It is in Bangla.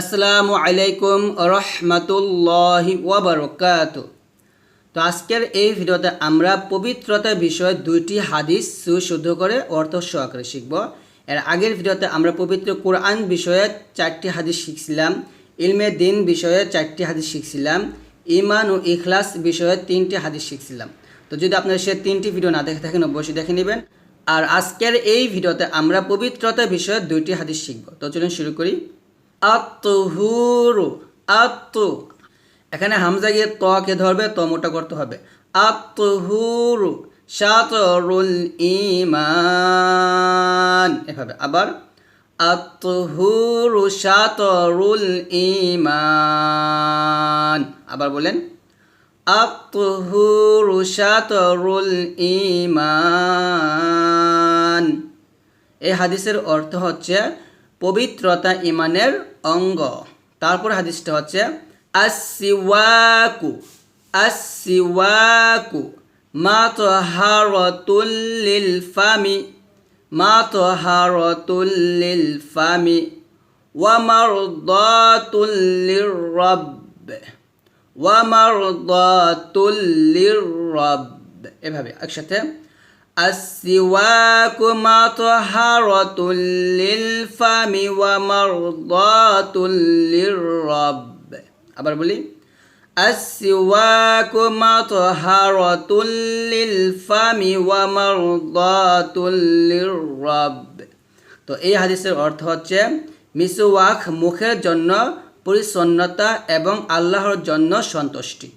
আসসালামু আলাইকুম রহমতুল্লাহি ওয়াবারকাত। তো আজকের এই ভিডিওতে আমরা পবিত্রতা বিষয়ে দুইটি হাদিস সুশুদ্ধ করে অর্থ সহকারে শিখব। এর আগের ভিডিওতে আমরা পবিত্র কোরআন বিষয়ে চারটি হাদিস শিখছিলাম, ইলমে দিন বিষয়ে চারটি হাদিস শিখছিলাম ইমান ও ইখলাস বিষয়ে তিনটি হাদিস শিখছিলাম। তো যদি আপনারা সে তিনটি ভিডিও না দেখে থাকেন, অবশ্যই দেখে নেবেন। আর আজকের এই ভিডিওতে আমরা পবিত্রতা বিষয়ে দুইটি হাদিস শিখব। তো চলুন শুরু করি। আত্মহুরু, আত্ম। এখানে হামজা গিয়ে তকে ধরবে ত মোটা করতে হবে। আত্মহুরু শাতরুল ইমান এভাবে। আবার, আত্মহুরু শাতরুল ইমান আবার বলেন, আত্মহুরু শাতরুল ইমান এই হাদিসের অর্থ হচ্ছে পবিত্রতা ইমানের অঙ্গ। তারপর হাদিসটা হচ্ছে আসিওয়াকু আসিওয়াকু মা তহারতুল লিল ফামি মা তহারতুল লিল ফামি ওয়া মারদাতুল লিররাbb ওয়া মারদাতুল লিররাbb এভাবে একসাথে السواك مطهرة للفم ومرضاة للرب আবার বলি السواك مطهرة للفم ومرضاة للرب তো এই হাদিসের অর্থ হচ্ছে মিসওয়াক মুখের জন্য পরিচ্ছন্নতা এবং আল্লাহর জন্য সন্তুষ্টি